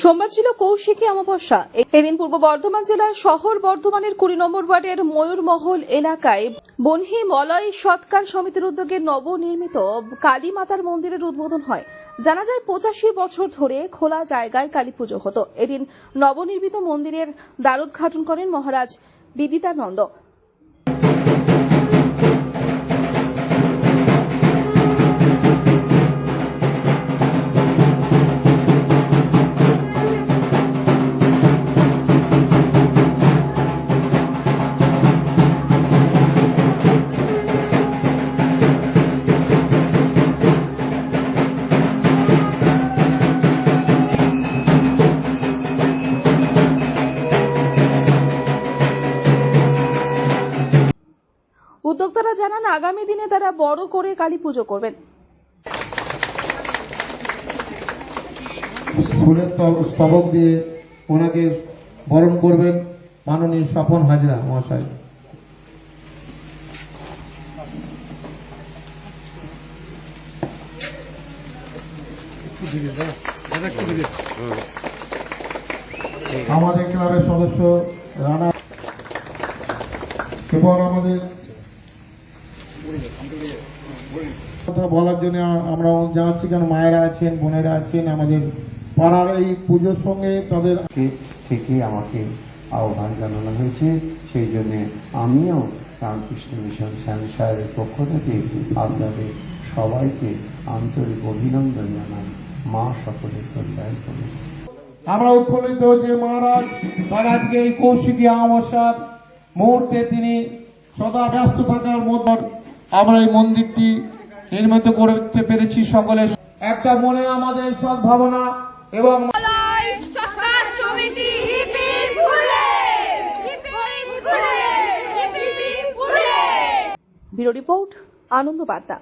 সোমবার ছিল কৌশিকী অমাবস্যা। এদিন পূর্ব বর্ধমান জেলার শহর বর্ধমানের কুড়ি নম্বর ওয়ার্ডের ময়ূরমহল এলাকায় বনহি মলয় সৎকার সমিতির উদ্যোগে নবনির্মিত কালী মাতার মন্দিরের উদ্বোধন হয়। জানা যায়, পঁচাশি বছর ধরে খোলা জায়গায় কালী পুজো হতো। এদিন নবনির্মিত মন্দিরের দ্বারোদ্ঘাটন করেন মহারাজ বিদিতানন্দ। উদ্যোক্তারা জানান, আগামী দিনে তারা বড় করে কালী পুজো করবেন। ফুলের স্তবক দিয়ে ওনাকে বরণ করবেন মাননীয় স্বপন হাজরা মহাশয়। আমাদের ক্লাবের সদস্য রানা এবং আমাদের কথা বলার জন্য আমরা জানাচ্ছি কেন মায়েরা আছেন বোনেরা আছেন আমাদের পাড়ার এই পুজোর সঙ্গে তাদের থেকে আমাকে আহ্বান জানানো হয়েছে সেই জন্য আমিও রামকৃষ্ণ মিশন শ্যাম সাহেবের পক্ষ থেকে আপনাদের সবাইকে আন্তরিক অভিনন্দন জানাই মা সকলের কল্যাণ করুন। আমরা উৎফুল্লিত যে মহারাজ তার আজকে এই কৌশিকী অমাবস্যার মুহূর্তে তিনি সদা ব্যস্ত থাকার মধ্যে আমরা এই মন্দিরটি নির্মিত করতে পেরেছি সকলে একটা মনে আমাদের সদ্ভাবনা এবং! ব্যুরো রিপোর্ট আনন্দ বার্তা।